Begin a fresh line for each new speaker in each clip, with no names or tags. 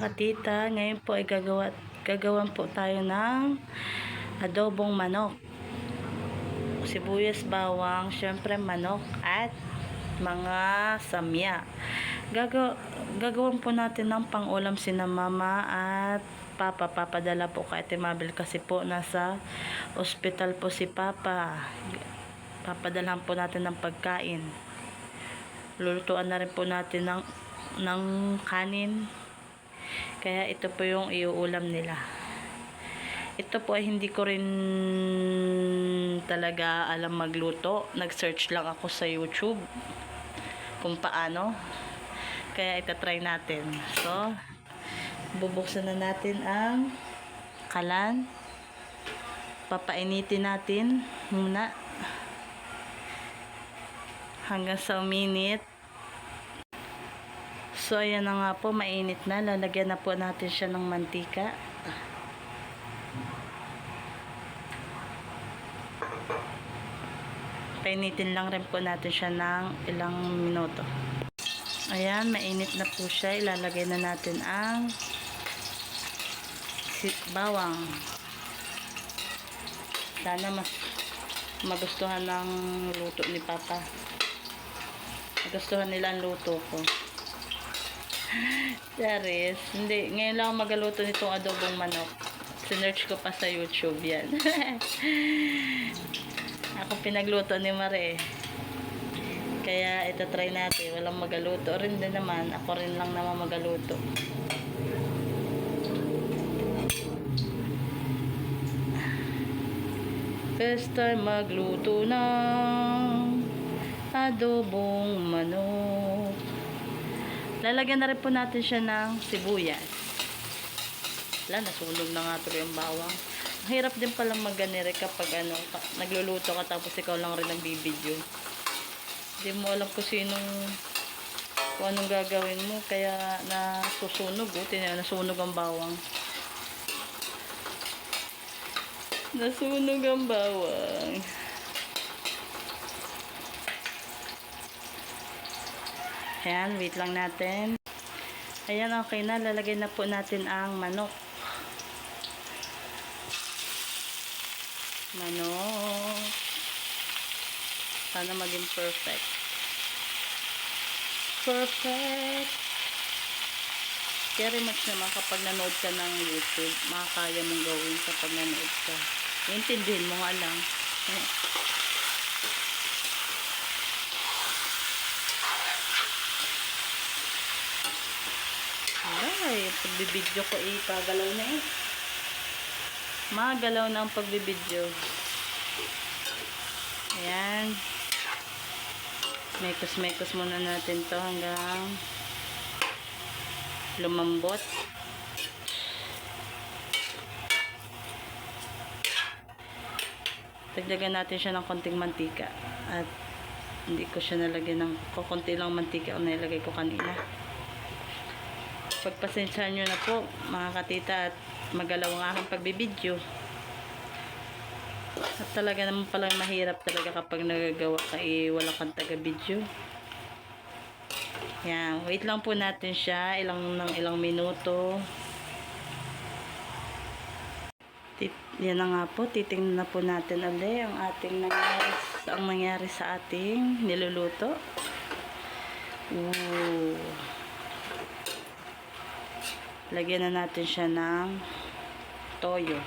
katita, ngayon po ay gagawa, gagawan po tayo ng adobong manok. Sibuyas, bawang, syempre manok at mga samya. Gaga gagawin po natin ng pangulam si na mama at papa. Papadala po kay Ate Mabel kasi po nasa ospital po si papa. Papadalhan po natin ng pagkain. Lulutuan na rin po natin ng, ng kanin. Kaya ito po yung iuulam nila. Ito po ay hindi ko rin talaga alam magluto. Nag-search lang ako sa YouTube kung paano. Kaya itatry natin. So, bubuksan na natin ang kalan. Papainitin natin muna hanggang sa uminit. So, ayan na nga po, mainit na. Lalagyan na po natin siya ng mantika. Painitin lang rin po natin siya ng ilang minuto. Ayan, mainit na po siya. Ilalagay na natin ang bawang. Sana mas magustuhan ng luto ni Papa. Magustuhan nila ang luto ko. Charis, hindi. Ngayon lang magaluto nitong adobong manok. Sinearch ko pa sa YouTube yan. ako pinagluto ni Mare. Kaya ito try natin. Walang magaluto rin din naman. Ako rin lang naman magaluto. First time magluto ng adobong manok. Lalagyan na rin po natin siya ng sibuyas. Wala, nasunog na nga tuloy yung bawang. Ang hirap din pala magganire kapag ano, ka- nagluluto ka tapos ikaw lang rin nagbibideo. Hindi mo alam kung sinong kung anong gagawin mo kaya nasusunog oh. Tingnan, nasunog ang bawang. Nasunog ang bawang. Ayan, wait lang natin. Ayan, okay na. Lalagay na po natin ang manok. Manok. Sana maging perfect. Perfect. Very much naman kapag nanood ka ng YouTube, makakaya mong gawin kapag nanood ka. Intindihin mo nga lang. Eh, Ay, yung pagbibidyo ko eh, pagalaw na eh. Magalaw na ang pagbibidyo. Ayan. Mekos-mekos muna natin to hanggang lumambot. Dagdagan natin siya ng konting mantika. At hindi ko siya nalagyan ng kukunti lang mantika o nilagay ko kanina pagpasensyahan nyo na po mga katita at magalaw ang aking pagbibidyo. At talaga naman palang mahirap talaga kapag nagagawa ka eh wala kang taga video yan wait lang po natin siya ilang ng ilang minuto. Tit yan na nga po titingnan na po natin ulit ang ating nangyari ang nangyari sa ating niluluto. Ooh. Lagyan na natin siya ng toyo.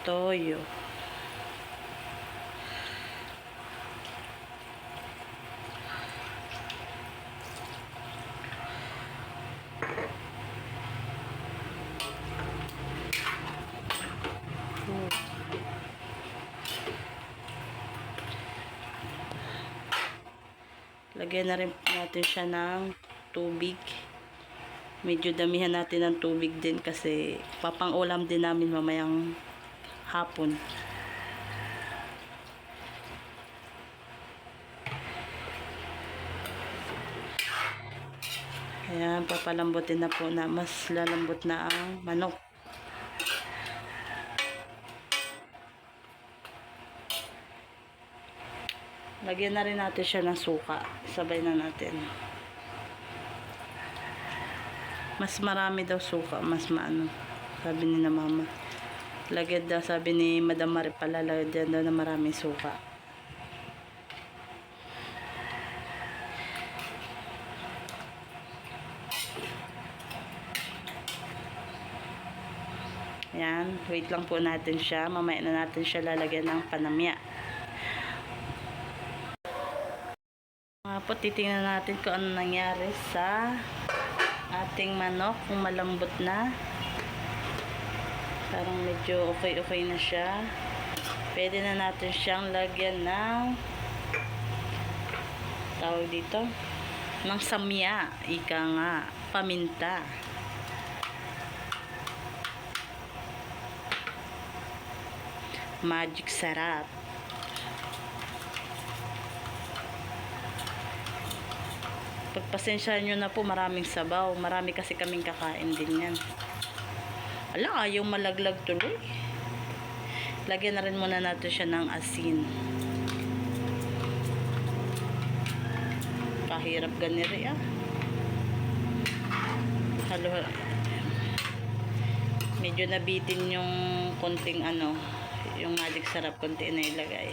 Toyo. Lagyan na rin natin siya ng tubig. Medyo damihan natin ng tubig din kasi papang ulam din namin mamayang hapon. Ayan, papalambutin na po na mas lalambot na ang manok. Lagyan na rin natin siya ng suka. Sabay na natin. Mas marami daw suka, mas maano. Sabi ni na mama. Lagyan daw, sabi ni Madam Mari pala, lagyan daw na maraming suka. Yan, wait lang po natin siya. Mamaya na natin siya lalagyan ng panamya. Po, titingnan natin kung ano nangyari sa ating manok. Kung malambot na. Parang medyo okay-okay na siya. Pwede na natin siyang lagyan ng tawag dito ng samya. Ika nga. Paminta. Magic sarap. Pagpasensyahan nyo na po, maraming sabaw. Marami kasi kaming kakain din yan. Ala, ayaw malaglag tuloy. Lagyan na rin muna natin siya ng asin. Kahirap ganiri ah. Halo, medyo nabitin yung konting ano, yung magic sarap konti na ilagay.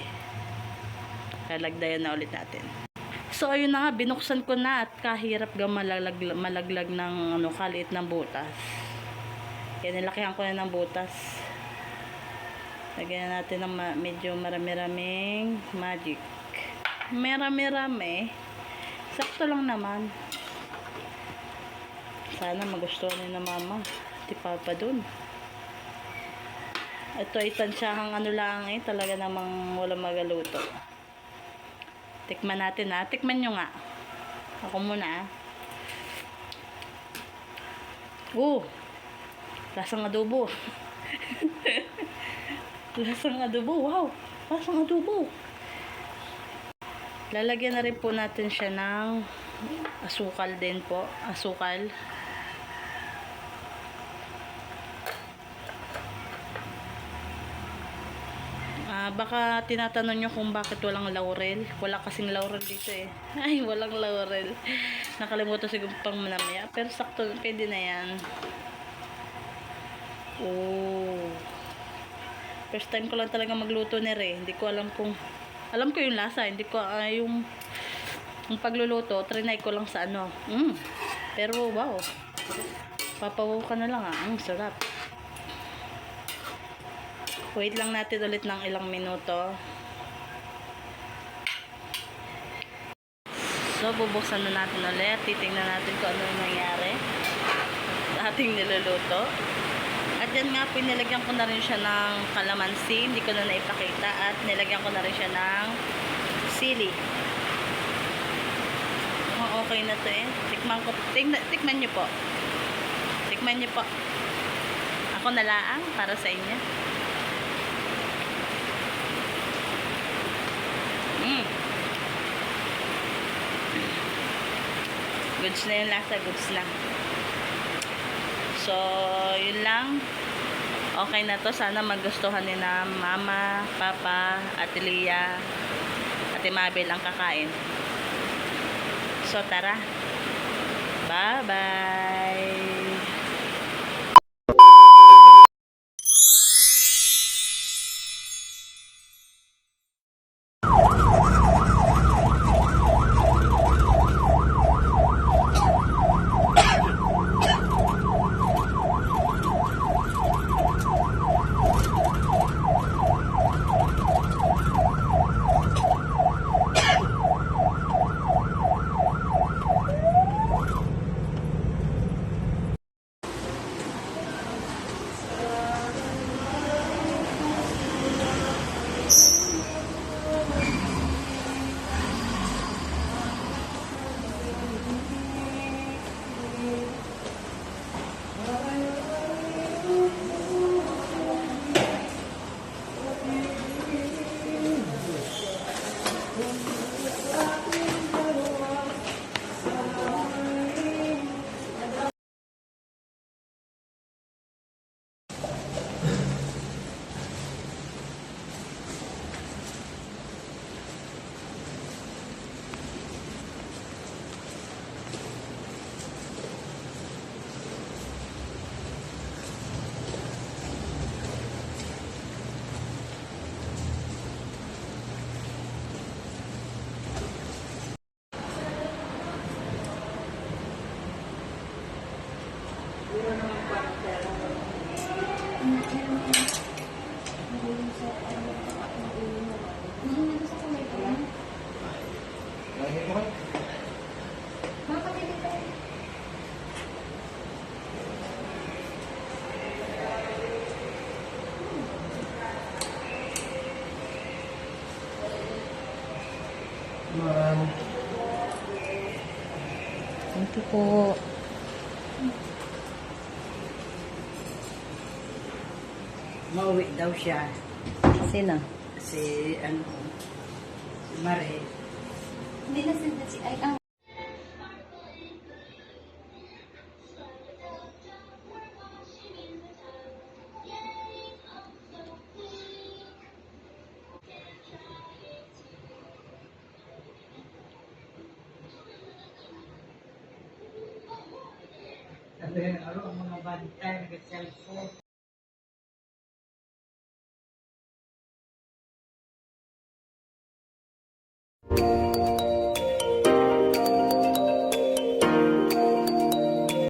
Lalagdayan na ulit natin. So ayun na nga, binuksan ko na at kahirap ga malaglag, malaglag ng ano, kaliit ng butas. Kaya nilakihan ko na ng butas. Lagyan na natin ng ma- medyo marami-raming magic. Marami-rami. Sakto lang naman. Sana magustuhan ni na mama. Di papa dun. Ito ay tansyahang ano lang eh. Talaga namang walang magaluto. Tikman natin ha. Tikman nyo nga. Ako muna ah. Oh! Lasang adobo. Lasang adobo. Wow! Lasang adobo. Lalagyan na rin po natin siya ng asukal din po. Asukal. Ah, baka tinatanong nyo kung bakit walang laurel. Wala kasing laurel dito eh. Ay, walang laurel. Nakalimutan siguro pang manamaya. Pero sakto, pwede na yan. Oh. First time ko lang talaga magluto ni Re. Hindi ko alam kung... Alam ko yung lasa. Hindi ko ah, yung... Yung pagluluto, trinay ko lang sa ano. Mm. Pero wow. Papawaw ka na lang ah. Mm, sarap. Wait lang natin ulit ng ilang minuto. So, bubuksan na natin ulit. Titingnan natin kung ano yung nangyari ating niluluto. At yan nga po, nilagyan ko na rin siya ng kalamansi. Hindi ko na naipakita. At nilagyan ko na rin siya ng sili. Mukhang okay na to eh. Tikman ko. Tingnan, tikman nyo po. Tikman nyo po. Ako nalaang para sa inyo. Goods na yung lasa, goods na. So, yun lang. Okay na to. Sana magustuhan ni na mama, papa, ate Lia, ate Mabel ang kakain. So, tara. Bye-bye. Po.
Mauwi daw siya.
Sino?
Si, ano, si Mare.
Hindi na sila si ay ang
Sabi nga, ano, ang mga bantay, nag-cellphone.